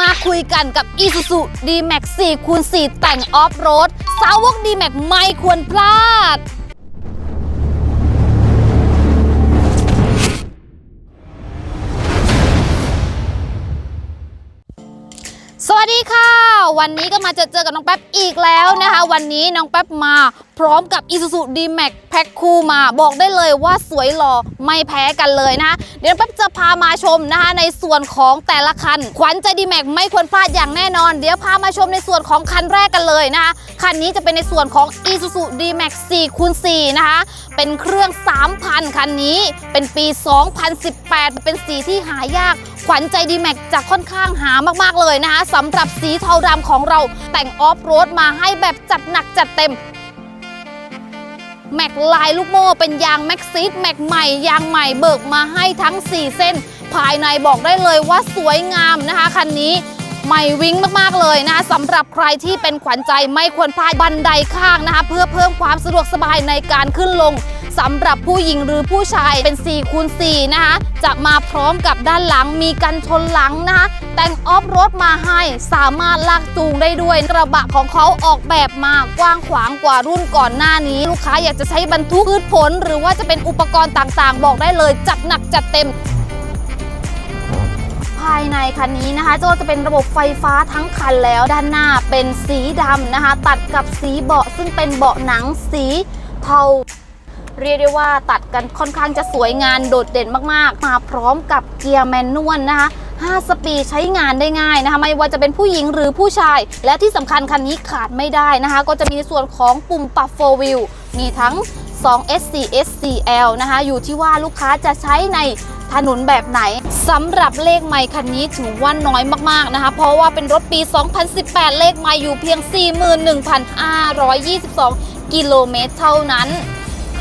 มาคุยกันกับ Isuzu D-Max 4คูณ4แต่งออฟโรดสาวก D-Max ไม่ควรพลาด สวัสดีค่ะ วันนี้ก็มาเจอเจอกับน้องแป๊บอีกแล้วนะคะ วันนี้น้องแป๊บมาพร้อมกับ Isuzu D-Max แพ็คคู่มาบอกได้เลยว่าสวยหล่อไม่แพ้กันเลยนะคะเดี๋ยวน้องแป๊บจะพามาชมนะคะในส่วนของแต่ละคัน ขวัญใจ D-Max ไม่ควรพลาดอย่างแน่นอน เดี๋ยวพามาชมในส่วนของคันแรกกันเลยนะคะ คันนี้จะเป็นในส่วนของ Isuzu D-Max 4คูณ4นะคะ เป็นเครื่อง 3,000 คันนี้เป็นปี 2018 เป็นสีที่หายากขวัญใจ D-Max จะค่อนข้างหามากๆเลยนะคะสำหรับสีเทาดำของเราแต่งออฟโรดมาให้แบบจัดหนักจัดเต็ม แม็กลายลูกโม่เป็นยางแม็กซิสแม็กใหม่ยางใหม่เบิกมาให้ทั้ง 4 เส้น ภายในบอกได้เลยว่าสวยงามนะคะคันนี้ใหม่วิ่งมาก ๆ เลยนะคะสำหรับใครที่เป็นขวัญใจไม่ควรพลาดบันไดข้างนะคะ เพื่อเพิ่มความสะดวกสบายในการขึ้นลง สำหรับผู้หญิงหรือผู้ชายเป็น4คูณ4นะคะ จะมาพร้อมกับด้านหลังมีกันชนหลังนะคะแต่งออฟรถมาให้สามารถลากจูงได้ด้วย กระบะของเขาออกแบบมากว้างขวางกว่ารุ่นก่อนหน้านี้ ลูกค้าอยากจะใช้บรรทุกพืชผล หรือว่าจะเป็นอุปกรณ์ต่างๆ บอกได้เลยจัดหนักจัดเต็มภายในคันนี้นะคะก็จะเป็นระบบไฟฟ้าทั้งคันแล้วด้านหน้าเป็นสีดำนะคะ ตัดกับสีเบาะซึ่งเป็นเบาะหนังสีเทา เรียกได้ว่าตัดกันค่อนข้างจะสวยงานโดดเด่นมากๆ มาพร้อมกับเกียร์แมนนวลนะคะ5สปีดใช้งานได้ง่ายนะคะ ไม่ว่าจะเป็นผู้หญิงหรือผู้ชาย และที่สำคัญคันนี้ขาดไม่ได้นะคะ ก็จะมีในส่วนของปุ่มปรับ4 wheel มีทั้ง 2 SC SCL นะคะ อยู่ที่ว่าลูกค้าจะใช้ในถนนแบบไหนสำหรับเลขไมค์คันนี้ถือว่าน้อยมากๆนะคะ เพราะว่าเป็นรถปี 2018 เลขไมค์อยู่เพียง 41,522 กิโลเมตรเท่านั้น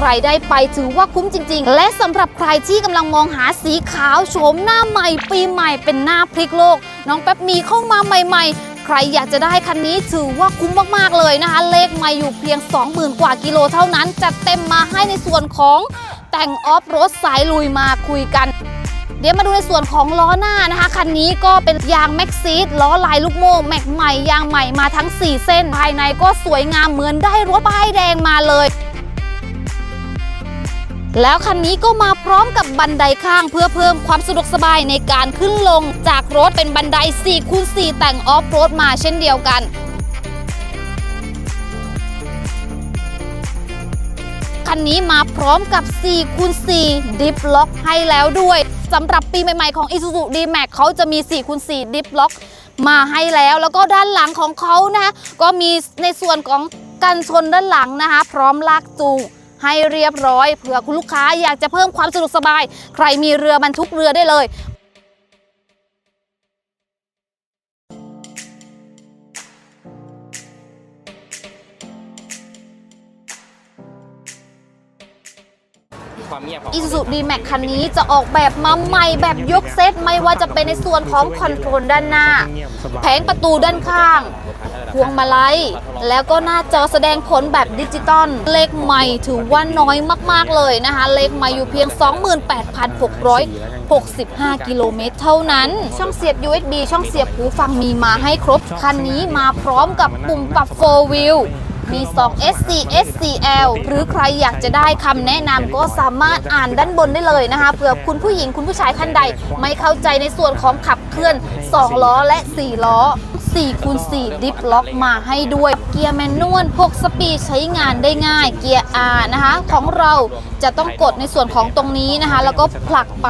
รได้ไปถือว่าคุ้มจริง ๆ และสำหรับใครที่กำลังมองหาสีขาวโฉมหน้าใหม่ปีใหม่เป็นหน้าพลิกโลก น้องแป๊บมีเข้ามาใหม่ ๆใครอยากจะได้คันนี้ถือว่าคุ้มมากๆเลยนะคะ เลขม่อยู่เพียง 20,000 กว่ากิโลเท่านั้น จัดเต็มมาให้ในส่วนของแต่งออฟรถสายลุยมาคุยกัน เดี๋ยวมาดูในส่วนของล้อหน้านะคะ คันนี้ก็เป็นยางแม็กซีดล้อลายลูกโม่แม็กใหม่ยางใหม่มาทั้ง 4 เส้น ภายในก็สวยงามเหมือนได้รถป้ายแดงมาเลย แล้วคันนี้ก็มาพร้อมกับบันไดข้างเพื่อเพิ่มความสะดวกสบายในการขึ้นลง จากรถเป็นบันได4คูณ4แต่งออฟโรดมาเช่นเดียวกันคันนี้มาพร้อมกับ4คูณ4ดิฟล็อกให้แล้วด้วยสำหรับปีใหม่ๆของ Isuzu D-Max เขาจะมี4คูณ4ดิฟล็อกมาให้แล้วแล้วก็ด้านหลังของเขานะคะก็มีในส่วนของกันชนด้านหลังนะคะ พร้อมลากจูง ให้เรียบร้อยเผื่อคุณลูกค้าอยากจะเพิ่มความสะดวกสบาย ใครมีเรือบรรทุกเรือได้เลยความเงียบของ Isuzu D-Max คันนี้จะออกแบบมาใหม่แบบยกเซตไม่ว่าจะเป็นในส่วนของคอนโทรลด้านหน้า แผงประตูด้านข้าง พวงมาลัย แล้วก็หน้าจอแสดงผลแบบดิจิตอล เลขใหม่ถือว่าน้อยมากๆเลยนะคะ เลขใหม่อยู่เพียง 28,665 กิโลเมตรเท่านั้น ช่องเสียบ USB ช่องเสียบหูฟังมีมาให้ครบ คันนี้มาพร้อมกับปุ่มปรับ4 wheel มี 2 SC SCL หรือใครอยากจะได้คำแนะนำก็สามารถอ่านด้านบนได้เลยนะคะเผื่อคุณผู้หญิงคุณผู้ชายท่านใด ไม่เข้าใจในส่วนของขับเคลื่อน 2 ล้อและ 4 ล้อ 4คูณ4ดิฟล็อกมาให้ด้วย เกียร์แมนนวล6สปีดใช้งานได้ง่าย เกียร์ R นะคะ ของเราจะต้องกดในส่วนของตรงนี้นะคะ แล้วก็ผลักไป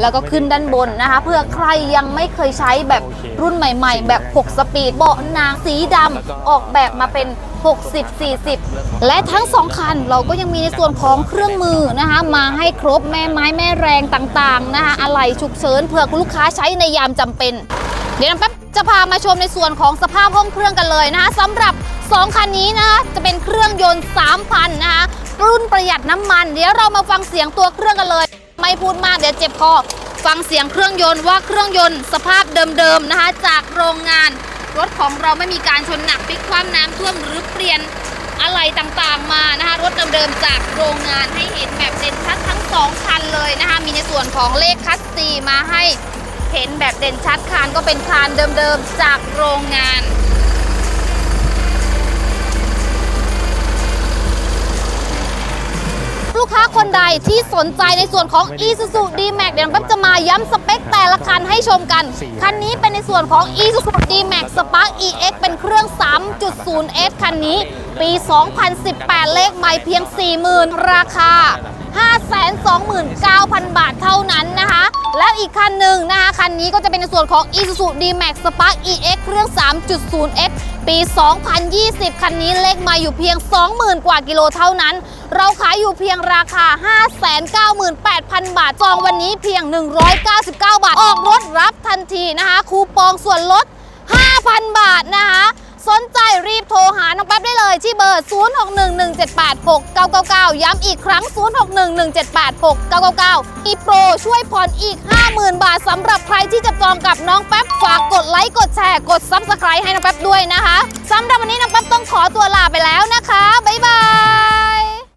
แล้วก็ขึ้นด้านบนนะคะ เพื่อใครยังไม่เคยใช้แบบรุ่นใหม่ๆ แบบ 6 สปีดเบาะนางสีดำออกแบบมาเป็น 60 40 และทั้งสองคันเราก็ยังมีในส่วนของเครื่องมือนะคะ มาให้ครบแม่ไม้แม่แรงต่างๆนะคะ อะไหล่ฉุกเฉินเผื่อคุณลูกค้าใช้ในยามจำเป็น เดี๋ยวน้ำแป๊บ จะพามาชมในส่วนของสภาพห้องเครื่องกันเลยนะคะสำหรับ 2 คันนี้นะคะจะเป็นเครื่องยนต์ 3,000 นะคะรุ่นประหยัดน้ำมัน เดี๋ยวเรามาฟังเสียงตัวเครื่องกันเลย ไม่พูดมากเดี๋ยวเจ็บคอฟังเสียงเครื่องยนต์ว่าเครื่องยนต์สภาพเดิมๆนะคะ จากโรงงานรถของเราไม่มีการชนหนักพลิกคว่ำน้ำท่วมหรือเปลี่ยนอะไรต่างๆมานะคะรถเดิมๆจากโรงงานให้เห็นแบบเด่นชัดทั้งสองคันเลยนะคะมีในส่วนของเลขคัสซีมาให้ เห็นแบบเด่นชัดคานก็เป็นคานเดิมๆจากโรงงาน ลูกค้าคนใดที่สนใจในส่วนของ Isuzu D-Max เดี๋ยวน้องแป๊บจะมาย้ำสเปคแต่ละคันให้ชมกัน คันนี้เป็นในส่วนของ Isuzu D-Max Spark EX เป็นเครื่อง 3.0S คันนี้ ปี 2018 เลขไม่เพียง 40,000 ราคา 529,000 บาทเท่านั้นนะคะ แล้วอีกคันหนึ่งนะคะ คันนี้ก็จะเป็นในส่วนของ Isuzu D-Max Spark EX เครื่อง 3.0X ปี 2020 คันนี้เลขมาอยู่เพียง 20,000 กว่ากิโลเท่านั้น เราขายอยู่เพียงราคา 598,000 บาท จองวันนี้เพียง 199 บาท ออกรถรับทันทีนะคะ คูปองส่วนลด 5,000 บาทนะคะ สนใจรีบโทรหาน้องแป๊บได้เลยที่เบอร์ 0611786999 ย้ำอีกครั้ง 0611786999อีโปรช่วยผ่อนอีก 50,000 บาทสำหรับใครที่จะจองกับน้องแป๊บฝากกดไลค์กดแชร์กด Subscribe ให้น้องแป๊บด้วยนะคะสำหรับวันนี้น้องแป๊บต้องขอตัวลาไปแล้วนะคะ บ๊ายบาย